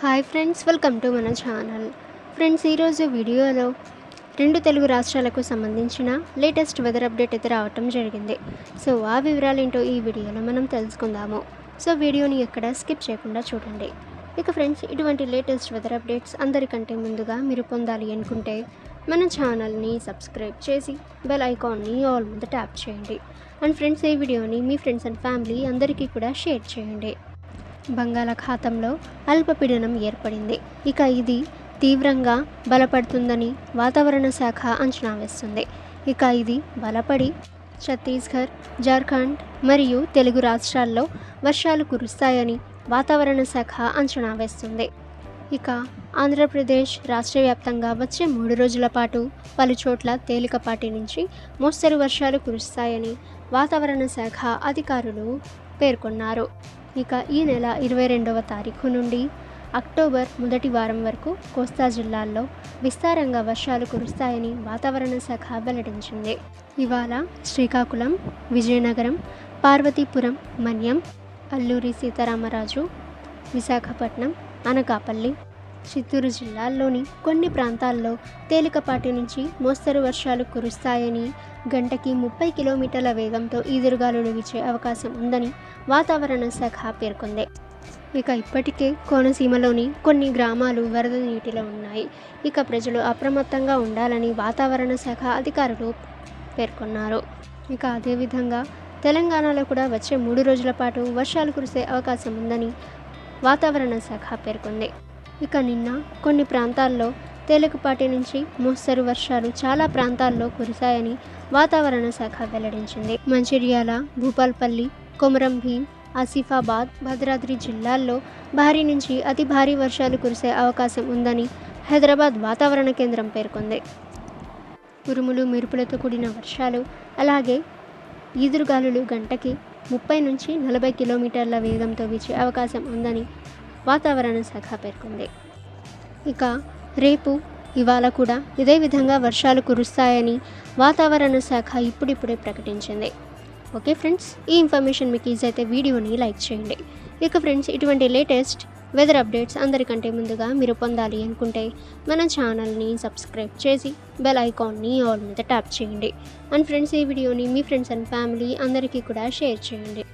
Hi friends welcome to మన channel. Friends ఈరోజు వీడియోలో రెండు తెలుగు రాష్ట్రాలకు సంబంధించిన లేటెస్ట్ వెదర్ అప్డేట్ అయితే రావటం జరిగింది. సో ఆ వివరాలు ఏంటో ఈ వీడియోలో మనం తెలుసుకుందాము. సో వీడియోని ఎక్కడ స్కిప్ చేయకుండా చూడండి. ఇక ఫ్రెండ్స్ ఇటువంటి లేటెస్ట్ వెదర్ అప్డేట్స్ అందరికంటే ముందుగా మీరు పొందాలి అనుకుంటే మన ఛానల్ని సబ్స్క్రైబ్ చేసి బెల్ ఐకాన్ని ఆల్ మీద ట్యాప్ చేయండి. అండ్ ఫ్రెండ్స్ ఈ వీడియోని మీ ఫ్రెండ్స్ అండ్ ఫ్యామిలీ అందరికీ కూడా షేర్ చేయండి. బంగాళాఖాతంలో అల్పపీడనం ఏర్పడింది. ఇక ఇది తీవ్రంగా బలపడుతుందని వాతావరణ శాఖ అంచనా వేస్తుంది. ఇక ఇది బలపడి ఛత్తీస్గఢ్ జార్ఖండ్ మరియు తెలుగు రాష్ట్రాల్లో వర్షాలు కురుస్తాయని వాతావరణ శాఖ అంచనా వేస్తుంది. ఇక ఆంధ్రప్రదేశ్ రాష్ట్ర వ్యాప్తంగా వచ్చే మూడు రోజుల పాటు పలు చోట్ల తేలికపాటి నుంచి మోస్తరు వర్షాలు కురుస్తాయని వాతావరణ శాఖ అధికారులు పేర్కొన్నారు. ఇక ఈ నెల ఇరవై రెండవ తారీఖు నుండి అక్టోబర్ మొదటి వారం వరకు కోస్తా జిల్లాల్లో విస్తారంగా వర్షాలు కురుస్తాయని వాతావరణ శాఖ వెల్లడించింది. ఇవాళ శ్రీకాకుళం విజయనగరం పార్వతీపురం మన్యం అల్లూరి సీతారామరాజు విశాఖపట్నం అనకాపల్లి చిత్తూరు జిల్లాల్లోని కొన్ని ప్రాంతాల్లో తేలికపాటి నుంచి మోస్తరు వర్షాలు కురుస్తాయని గంటకి ముప్పై కిలోమీటర్ల వేగంతో ఈదురుగాలులు వీచే అవకాశం ఉందని వాతావరణ శాఖ పేర్కొంది. ఇక ఇప్పటికే కోనసీమలోని కొన్ని గ్రామాలు వరద నీటిలో ఉన్నాయి. ఇక ప్రజలు అప్రమత్తంగా ఉండాలని వాతావరణ శాఖ అధికారులు పేర్కొన్నారు. ఇక అదేవిధంగా తెలంగాణలో కూడా వచ్చే మూడు రోజుల పాటు వర్షాలు కురిసే అవకాశం ఉందని వాతావరణ శాఖ పేర్కొంది. ఇక నిన్న కొన్ని ప్రాంతాల్లో తేలికపాటి నుంచి మోస్తరు వర్షాలు చాలా ప్రాంతాల్లో కురిశాయని వాతావరణ శాఖ వెల్లడించింది. మంచిర్యాల భూపాల్పల్లి కొమరం భీం ఆసిఫాబాద్ భద్రాద్రి జిల్లాల్లో భారీ నుంచి అతి భారీ వర్షాలు కురిసే అవకాశం ఉందని హైదరాబాద్ వాతావరణ కేంద్రం పేర్కొంది. ఉరుములు మెరుపులతో కూడిన వర్షాలు అలాగే ఈదురుగాలులు గంటకి ముప్పై నుంచి నలభై కిలోమీటర్ల వేగంతో వీచే అవకాశం ఉందని వాతావరణ శాఖ పేర్కొంది. ఇక రేపు ఇవాళ కూడా ఇదే విధంగా వర్షాలు కురుస్తాయని వాతావరణ శాఖ ఇప్పుడిప్పుడే ప్రకటించింది. ఓకే ఫ్రెండ్స్ ఈ ఇన్ఫర్మేషన్ మీకు ఈజీ అయితే వీడియోని లైక్ చేయండి. ఇక ఫ్రెండ్స్ ఇటువంటి లేటెస్ట్ వెదర్ అప్డేట్స్ అందరికంటే ముందుగా మీరు పొందాలి అనుకుంటే మన ఛానల్ని సబ్స్క్రైబ్ చేసి బెల్ ఐకాన్ని ఆల్ మీద ట్యాప్ చేయండి. అండ్ ఫ్రెండ్స్ ఈ వీడియోని మీ ఫ్రెండ్స్ అండ్ ఫ్యామిలీ అందరికీ కూడా షేర్ చేయండి.